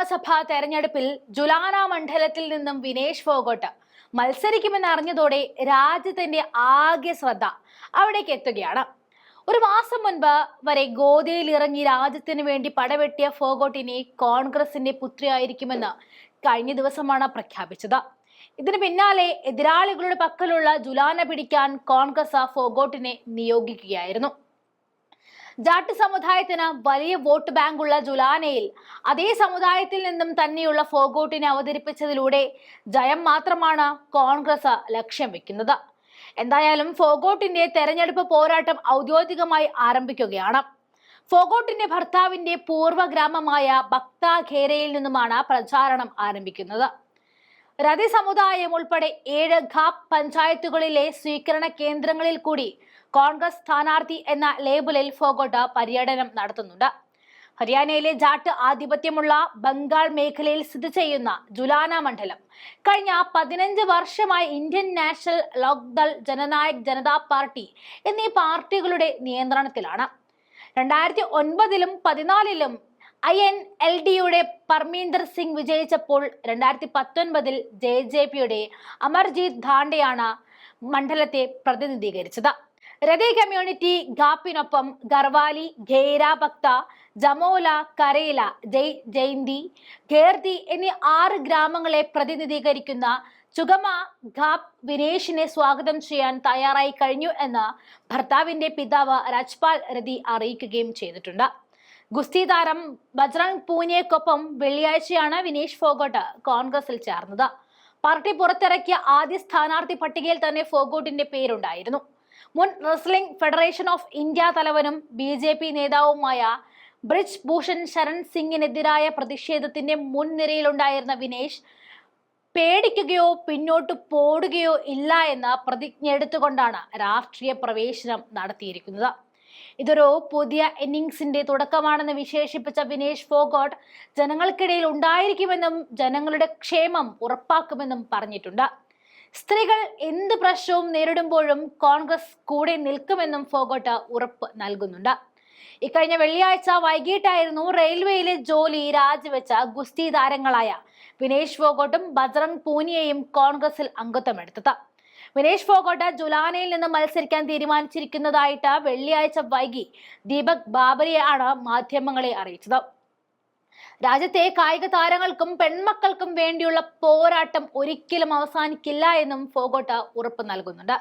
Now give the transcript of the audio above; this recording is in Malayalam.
നിയമസഭാ തെരഞ്ഞെടുപ്പിൽ ജുലാന മണ്ഡലത്തിൽ നിന്നും വിനേഷ് ഫോഗോട്ട് മത്സരിക്കുമെന്ന് അറിഞ്ഞതോടെ രാജ്യത്തിന്റെ ആകെ ശ്രദ്ധ അവിടേക്ക് എത്തുകയാണ്. ഒരു മാസം മുൻപ് വരെ ഗോദയിൽ ഇറങ്ങി രാജ്യത്തിന് വേണ്ടി പടവെട്ടിയ ഫോഗോട്ടിനെ കോൺഗ്രസിന്റെ പുത്രിയായിരിക്കുമെന്ന് കഴിഞ്ഞ ദിവസമാണ് പ്രഖ്യാപിച്ചത്. ഇതിന് പിന്നാലെ എതിരാളികളുടെ പക്കലുള്ള ജുലാന പിടിക്കാൻ കോൺഗ്രസ് ഫോഗോട്ടിനെ നിയോഗിക്കുകയായിരുന്നു. ജാട്ട് സമുദായത്തിന് വലിയ വോട്ട് ബാങ്കുള്ള ജുലാനയിൽ അതേ സമുദായത്തിൽ നിന്നും തന്നെയുള്ള ഫോഗോട്ടിനെ അവതരിപ്പിച്ചതിലൂടെ ജയം മാത്രമാണ് കോൺഗ്രസ് ലക്ഷ്യം വെക്കുന്നത്. എന്തായാലും ഫോഗോട്ടിന്റെ തെരഞ്ഞെടുപ്പ് പോരാട്ടം ഔദ്യോഗികമായി ആരംഭിക്കുകയാണ്. ഫോഗോട്ടിന്റെ ഭർത്താവിന്റെ പൂർവ ഗ്രാമമായ ബക്ത ഖേരയിൽ നിന്നുമാണ് പ്രചാരണം ആരംഭിക്കുന്നത്. രതി സമുദായം ഉൾപ്പെടെ ഏഴ് ഖാപ് പഞ്ചായത്തുകളിലെ സ്വീകരണ കേന്ദ്രങ്ങളിൽ കൂടി കോൺഗ്രസ് സ്ഥാനാർത്ഥി എന്ന ലേബലിൽ ഫോഗോട്ട് പര്യടനം നടത്തുന്നുണ്ട്. ഹരിയാനയിലെ ജാട്ട് ആധിപത്യമുള്ള ബംഗാൾ മേഖലയിൽ സ്ഥിതി ചെയ്യുന്ന ജുലാന മണ്ഡലം. കഴിഞ്ഞ പതിനഞ്ച് വർഷമായി Indian national Lok Dal Jannayak Janata party എന്നീ പാർട്ടികളുടെ നിയന്ത്രണത്തിലാണ്. രണ്ടായിരത്തി ഒൻപതിലും പതിനാലിലും ഐ എൻ എൽ ഡിയുടെ പർമീന്ദർ സിംഗ് വിജയിച്ചപ്പോൾ രണ്ടായിരത്തി പത്തൊൻപതിൽ ജെ ജെ പിയുടെ അമർജീത് ധാണ്ടെയാണ് മണ്ഡലത്തെ പ്രതിനിധീകരിച്ചത്. രതി കമ്മ്യൂണിറ്റി ഗാപ്പിനൊപ്പം ഗർവാലി ഖേര ഭക്ത ജമോല കരേല ജയ് ജയന്തി ഖേർദി എന്നീ ആറ് ഗ്രാമങ്ങളെ പ്രതിനിധീകരിക്കുന്ന ചുഗമ ഖാപ് വിനേഷിനെ സ്വാഗതം ചെയ്യാൻ തയ്യാറായി കഴിഞ്ഞു എന്ന് ഭർത്താവിന്റെ പിതാവ് രാജ്പാൽ രതി അറിയിക്കുകയും ചെയ്തിട്ടുണ്ട്. ഗുസ്തി താരം ബജ്രംഗ് പൂനെക്കൊപ്പം വെള്ളിയാഴ്ചയാണ് വിനേഷ് ഫോഗോട്ട് കോൺഗ്രസിൽ ചേർന്നത്. പാർട്ടി പുറത്തിറക്കിയ ആദ്യ സ്ഥാനാർത്ഥി പട്ടികയിൽ തന്നെ ഫോഗോട്ടിന്റെ പേരുണ്ടായിരുന്നു. മുൻ റെസ്ലിംഗ് ഫെഡറേഷൻ ഓഫ് ഇന്ത്യ തലവനും ബി ജെ പി നേതാവുമായ ബ്രിജ് ഭൂഷൺ ശരൺ സിംഗിനെതിരായ പ്രതിഷേധത്തിന്റെ മുൻനിരയിലുണ്ടായിരുന്ന വിനേഷ് പേടിക്കുകയോ പിന്നോട്ട് പോടുകയോ ഇല്ല എന്ന പ്രതിജ്ഞ എടുത്തുകൊണ്ടാണ് രാഷ്ട്രീയ പ്രവേശനം നടത്തിയിരിക്കുന്നത്. ഇതൊരു പുതിയ ഇന്നിങ്സിന്റെ തുടക്കമാണെന്ന് വിശേഷിപ്പിച്ച വിനേഷ് ഫോഗോട്ട് ജനങ്ങൾക്കിടയിൽ ഉണ്ടായിരിക്കുമെന്നും ജനങ്ങളുടെ ക്ഷേമം ഉറപ്പാക്കുമെന്നും പറഞ്ഞിട്ടുണ്ട്. സ്ത്രീകൾ എന്ത് പ്രശ്നവും നേരിടുമ്പോഴും കോൺഗ്രസ് കൂടെ നിൽക്കുമെന്നും ഫോഗോട്ട് ഉറപ്പ് നൽകുന്നുണ്ട്. ഇക്കഴിഞ്ഞ വെള്ളിയാഴ്ച വൈകിട്ടായിരുന്നു റെയിൽവേയിലെ ജോലി രാജിവെച്ച ഗുസ്തി താരങ്ങളായ വിനേഷ് ഫോഗോട്ടും ബജ്രംഗ് പൂനിയയും കോൺഗ്രസിൽ അംഗത്വമെടുത്തത് വിനേഷ് ഫോഗോട്ട് ജുലാനയിൽ നിന്ന് മത്സരിക്കാൻ തീരുമാനിച്ചിരിക്കുന്നതായിട്ട് വെള്ളിയാഴ്ച വൈകി ദീപക് ബാബരിയാണ് മാധ്യമങ്ങളെ അറിയിച്ചത്. രാജ്യത്തെ കായിക താരങ്ങൾക്കും പെൺമക്കൾക്കും വേണ്ടിയുള്ള പോരാട്ടം ഒരിക്കലും അവസാനിക്കില്ല എന്നും ഫോഗോട്ട ഉറപ്പ് നൽകുന്നുണ്ട്.